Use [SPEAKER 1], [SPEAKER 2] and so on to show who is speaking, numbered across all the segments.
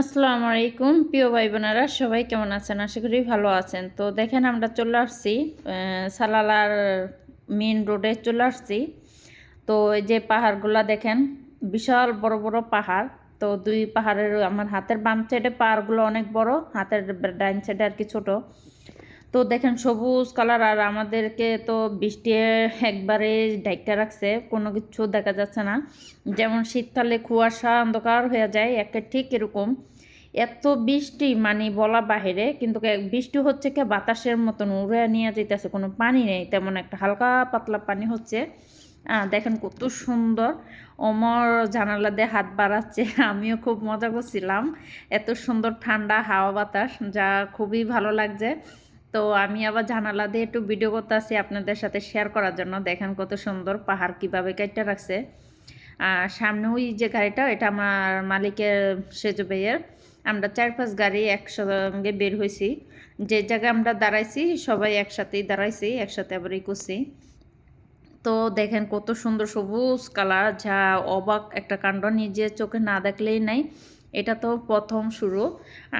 [SPEAKER 1] আসসালামু আলাইকুম। প্রিয় ভাই বোনেরা সবাই কেমন আছেন? আশা করি ভালো আছেন। তো দেখেন আমরা চলে আসছি সালালার মেন রোডে চলে আসছি। তো এই যে পাহাড়গুলা দেখেন, বিশাল বড় বড় পাহাড়। তো দুই পাহাড়ের আমার হাতের বাম সাইডে পাহাড়গুলো অনেক বড়, হাতের ডাইন সাইডে আর কি ছোট। তো দেখেন সবুজ কালার আর আমাদেরকে তো বৃষ্টি একবারে ঢাইকা রাখছে, কোনো কিছু দেখা যাচ্ছে না। যেমন শীতকালে কুয়াশা অন্ধকার হয়ে যায় একটা ঠিক এরকম। এত বৃষ্টি মানে বলা বাহিরে, কিন্তু বৃষ্টি হচ্ছে কি বাতাসের মতন উড়ে নিয়ে যেতেছে কোনো পানি নেই, তেমন একটা হালকা পাতলা পানি হচ্ছে। দেখেন কত সুন্দর, অমর জানালা দিয়ে হাত বাড়াচ্ছে, আমিও খুব মজা করছিলাম। এত সুন্দর ঠান্ডা হাওয়া বাতাস, যা খুবই ভালো লাগছে। তো আমি আবার জানালা দিয়ে একটু ভিডিও করতে আসি আপনাদের সাথে শেয়ার করার জন্য। দেখেন কত সুন্দর পাহাড় কীভাবে কেটে রাখছে। আর সামনে ওই যে গাড়িটা, এটা আমার মালিকের সেজু ভাইয়ের। আমরা চার পাঁচ গাড়ি একসঙ্গে বের হয়েছি। যে জায়গায় আমরা দাঁড়াইছি, সবাই একসাথেই দাঁড়াইছি, একসাথে আবার করছি। তো দেখেন কত সুন্দর সবুজ কালার, যা অবাক একটা কাণ্ড নিজে চোখে না দেখলেই নাই। এটা তো প্রথম শুরু।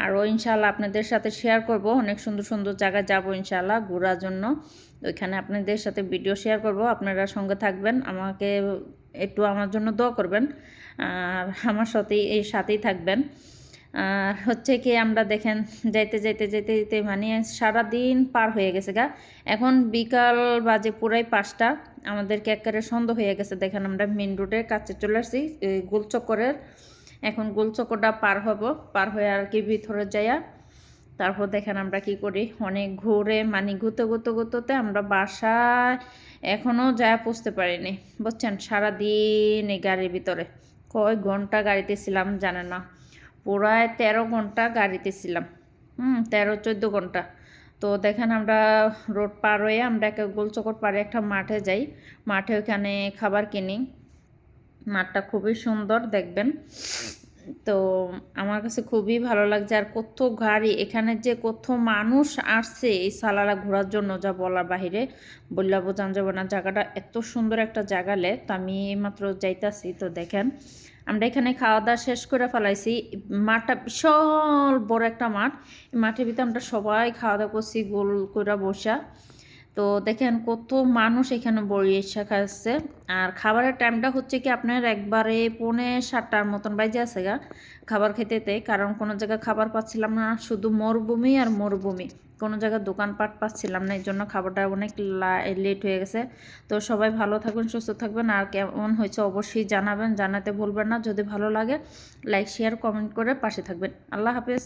[SPEAKER 1] আরও ইনশাল্লাহ আপনাদের সাথে শেয়ার করব। অনেক সুন্দর সুন্দর জায়গায় যাব ইনশাল্লাহ ঘোরার জন্য। ওইখানে আপনাদের সাথে ভিডিও শেয়ার করব। আপনারা সঙ্গে থাকবেন। আমাকে একটু আমার জন্য দোয়া করবেন। আর আমার সাথেই, এই সাথেই থাকবেন। আর হচ্ছে কি, আমরা দেখেন, যাইতে যাইতে যেতে যেতে মানে সারা দিন পার হয়ে গেছে গা। এখন বিকাল বাজে পুরাই পাঁচটা। আমাদেরকে একেবারে সন্ধ্যা হয়ে গেছে। দেখেন আমরা মেন রোডের কাছে চলে আসছি গোলচক্করের। এখন গোলচক্করটা পার হব, পার হয়ে আর কি ভিতরে যাইয়া তারপর দেখেন আমরা কি করি? অনেক ঘুরে মানে ঘুরতে ঘুরতে ঘুরতে আমরা বাসায় এখনও যায় পৌঁছতে পারিনি, বুঝছেন? সারাদিন এই গাড়ির ভিতরে। কয় ঘণ্টা গাড়িতে ছিলাম জানে না, পুরায় তেরো ঘণ্টা গাড়িতে ছিলাম। হুম, তেরো, চোদ্দ ঘণ্টা। তো দেখেন আমরা রোড পার হয়ে আমরা একটা গোলচকর পাড়ে একটা মাঠে যাই, মাঠে ওখানে খাবার কিনি। মাঠটা খুবই সুন্দর, দেখবেন। তো আমার কাছে খুবই ভালো লাগছে। আর কত গাড়ি এখানে যে কত মানুষ আসছে এই সালালা ঘোরার জন্য যা বলার বাহিরে বললা বোঝান যাবে না জায়গাটা এত সুন্দর একটা জায়গালে তো আমি এইমাত্র যাইতাছি, তো দেখেন। আমরা এখানে খাওয়া দাওয়া শেষ করে ফেলাইছি। মাঠটা বিশাল বড় একটা মাঠ। মাঠের ভিতরে আমরা সবাই খাওয়া দাওয়া করছি, গোল করে বসা। তো দেখেন কত মানুষ এখানে বরিশা খাচ্ছে আর খাবারের টাইমটা হচ্ছে কি আপনার একবারে পৌনে সাতটার মতন বাজে আছে গা খাবার খেতেতে কারণ কোনো জায়গায় খাবার পাচ্ছিলাম না, শুধু মরুভূমি আর মরুভূমি। কোনো জায়গায় দোকানপাট পাচ্ছিলাম না এই জন্য খাবারটা অনেক লেট হয়ে গেছে। তো সবাই ভালো থাকবেন, সুস্থ থাকবেন। আর কেমন হয়েছে অবশ্যই জানাবেন, জানাতে ভুলবেন না। যদি ভালো লাগে লাইক শেয়ার কমেন্ট করে পাশে থাকবেন। আল্লাহ হাফেজ।